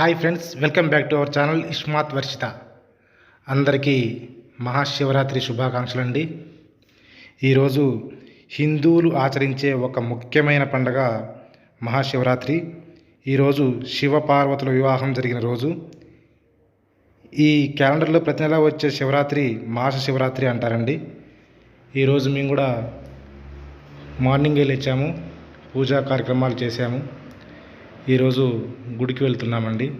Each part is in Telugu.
Hi friends welcome back to our channel Ishmath Varshitha. అందరికీ మహాశివరాత్రి శుభాకాంక్షలు అండి ఈరోజు హిందువులు ఆచరించే ఒక ముఖ్యమైన పండగ మహాశివరాత్రి. ఈరోజు శివపార్వతుల వివాహం జరిగిన రోజు. ఈ క్యాలెండర్లో ప్రతి నెల వచ్చే శివరాత్రి మాస శివరాత్రి అంటారండి. ఈరోజు మేము కూడా మార్నింగే లేచాము పూజా కార్యక్రమాలు చేశాము. ఈరోజు గుడికి వెళ్తున్నామండి.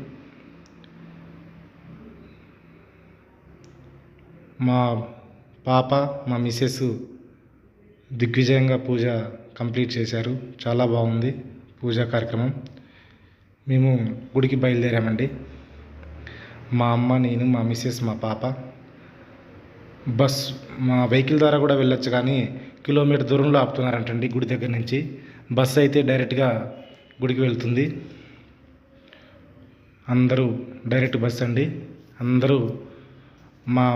మా పాప మా మిస్సెస్ దిగ్విజయంగా పూజ కంప్లీట్ చేశారు. చాలా బాగుంది పూజా కార్యక్రమం. మేము గుడికి బయలుదేరామండి. మా అమ్మ నేను మా మిస్సెస్ మా పాప. బస్ మా వెహికల్ ద్వారా కూడా వెళ్ళొచ్చు కానీ కిలోమీటర్ దూరంలో ఆపుతున్నారంటండి గుడి దగ్గర నుంచి. బస్ అయితే డైరెక్ట్గా గుడికి వెళ్తుంది. అందరూ డైరెక్ట్ బస్ అండి. అందరూ మా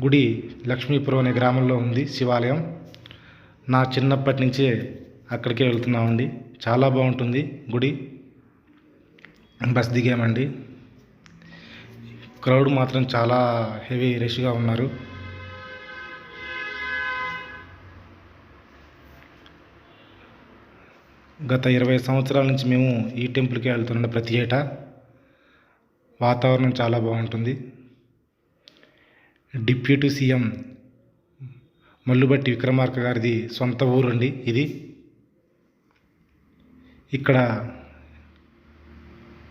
గుడి లక్ష్మీపురం అనే గ్రామంలో ఉంది శివాలయం. నా చిన్నప్పటి నుంచే అక్కడికే వెళ్తున్నామండి. చాలా బాగుంటుంది గుడి. బస్ దిగామండి. క్రౌడ్ మాత్రం చాలా హెవీ రష్గా ఉన్నారు. గత ఇరవై సంవత్సరాల నుంచి మేము ఈ టెంపుల్కి వెళ్తున్నాం ప్రతి ఏటా. వాతావరణం చాలా బాగుంటుంది. డిప్యూటీ సీఎం మల్లుబట్టి విక్రమార్క గారిది సొంత ఊరండి ఇది. ఇక్కడ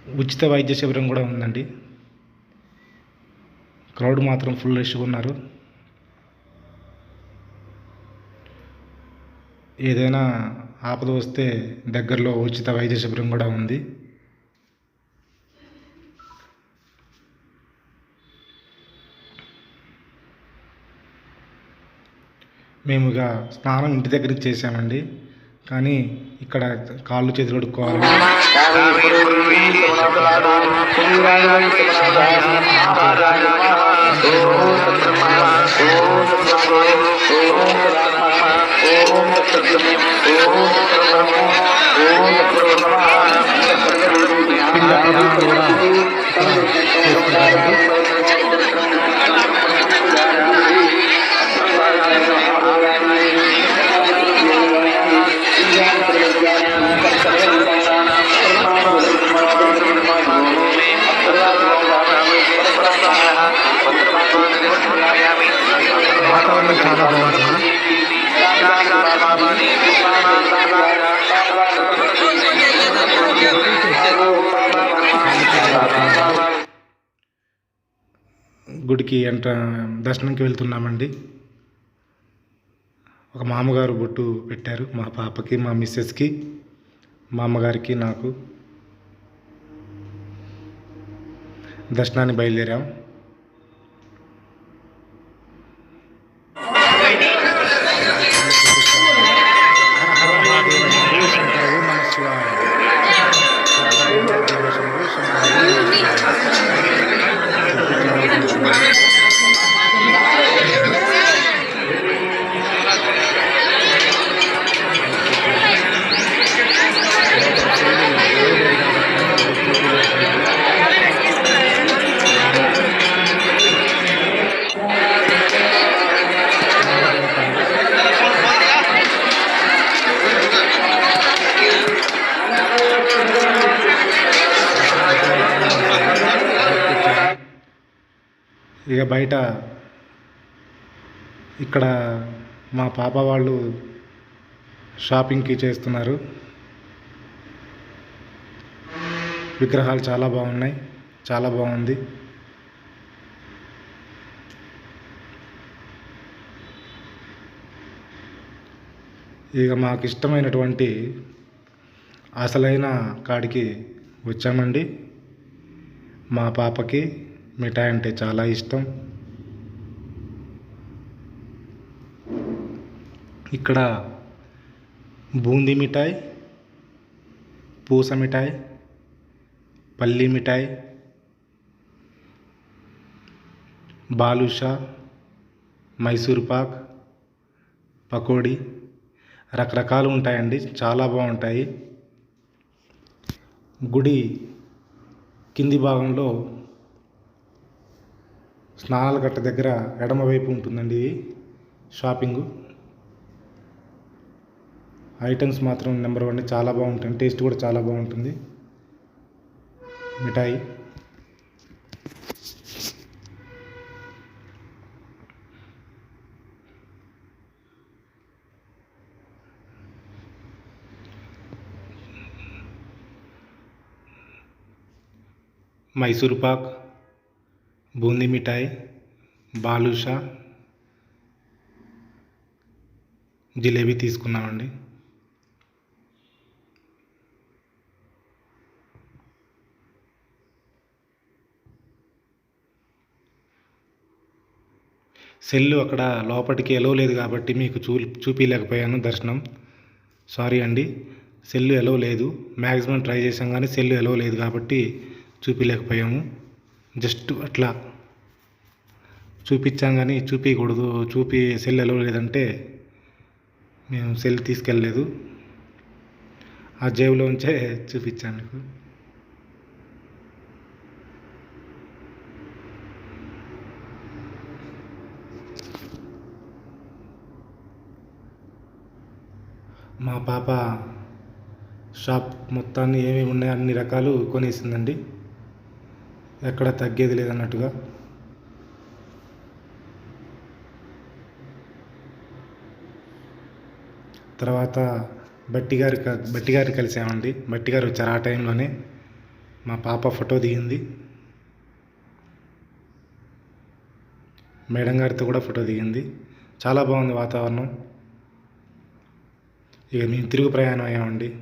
ఉచిత వైద్య శిబిరం కూడా ఉందండి. క్రౌడ్ మాత్రం ఫుల్ రష్గా ఉన్నారు. ఏదైనా ఆపద వస్తే దగ్గరలో ఉచిత వైద్య శిబిరం కూడా ఉంది. మేము ఇక స్నానం ఇంటి దగ్గర చేసామండి కానీ ఇక్కడ కాళ్ళు చేతులు కడుక్కోవాలి. పిండ ఓం కూడా ఓం వాతావరణం గుడికి ఎంట దర్శనంకి వెళ్తున్నామండి. ఒక మామగారు బొట్టు పెట్టారు మా పాపకి మా మిస్సెస్కి మా అమ్మగారికి నాకు. దర్శనాన్ని బయలుదేరాం. ఇక బయట ఇక్కడ మా పాప వాళ్ళు షాపింగ్కి చేస్తున్నారు. విగ్రహాలు చాలా బాగున్నాయి. చాలా బాగుంది. ఇక మాకు ఇష్టమైనటువంటి అసలైన కాడికి వచ్చామండి. మా పాపకి మిఠాయి అంటే చాలా ఇష్టం. ఇక్కడ బూందీ మిఠాయి పూస మిఠాయి పల్లి మిఠాయి బాలుషా మైసూర్ పాక్ పకోడీ రకరకాలు ఉంటాయండి చాలా బాగుంటాయి. గుడి కింది భాగంలో స్నానాల గట్ట దగ్గర ఎడమవైపు ఉంటుందండి ఇది షాపింగు. ఐటమ్స్ మాత్రం నెంబర్ వన్ చాలా బాగుంటుంది. టేస్ట్ కూడా చాలా బాగుంటుంది. మిఠాయి. మైసూర్ పాక్. బూందీ మిఠాయి బాలుషా జిలేబీ తీసుకున్నామండి. సెల్లు అక్కడ లోపలికి ఎలో లేదు కాబట్టి మీకు చూ చూపించలేకపోయాను దర్శనం. సారీ అండి సెల్లు ఎలో లేదు. మ్యాక్సిమం ట్రై చేసాం కానీ సెల్లు ఎలో లేదు కాబట్టి చూపించలేకపోయాము జస్ట్ అట్లా చూపించాం కానీ చూపించకూడదు చూపి సెల్ ఎలా లేదంటే మేము సెల్ తీసుకెళ్ళలేదు. ఆ జేబులో ఉంచే చూపించాను మీకు. మా పాప షాప్ మొత్తాన్ని ఏమేమి ఉన్నాయో అన్ని రకాలు కొనేసిందండి. ఎక్కడ తగ్గేది లేదన్నట్టుగా. తర్వాత బట్టి గారి బట్టి గారు కలిసామండి. బట్టి గారు వచ్చారు ఆ టైంలోనే. మా పాప ఫోటో దిగింది. మేడం గారితో కూడా ఫోటో దిగింది. చాలా బాగుంది వాతావరణం. ఇక మేము తిరుగు ప్రయాణం అయ్యామండి.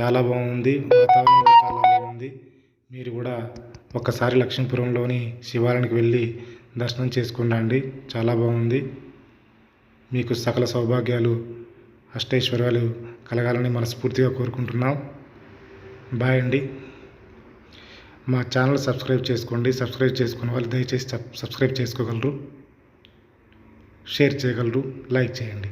చాలా బాగుంది. వాతావరణం కూడా చాలా బాగుంది. మీరు కూడా ఒక్కసారి లక్ష్మీపురంలోని శివాలయానికి వెళ్ళి దర్శనం చేసుకుని రండి చాలా బాగుంది. మీకు సకల సౌభాగ్యాలు అష్టైశ్వర్యాలు కలగాలని మనస్ఫూర్తిగా కోరుకుంటున్నాం. బాయ్ అండి. మా ఛానల్ సబ్స్క్రైబ్ చేసుకోండి. సబ్స్క్రైబ్ చేసుకున్న వాళ్ళు దయచేసి సబ్- సబ్స్క్రైబ్ చేసుకోగలరు. షేర్ చేయగలరు. లైక్ చేయండి.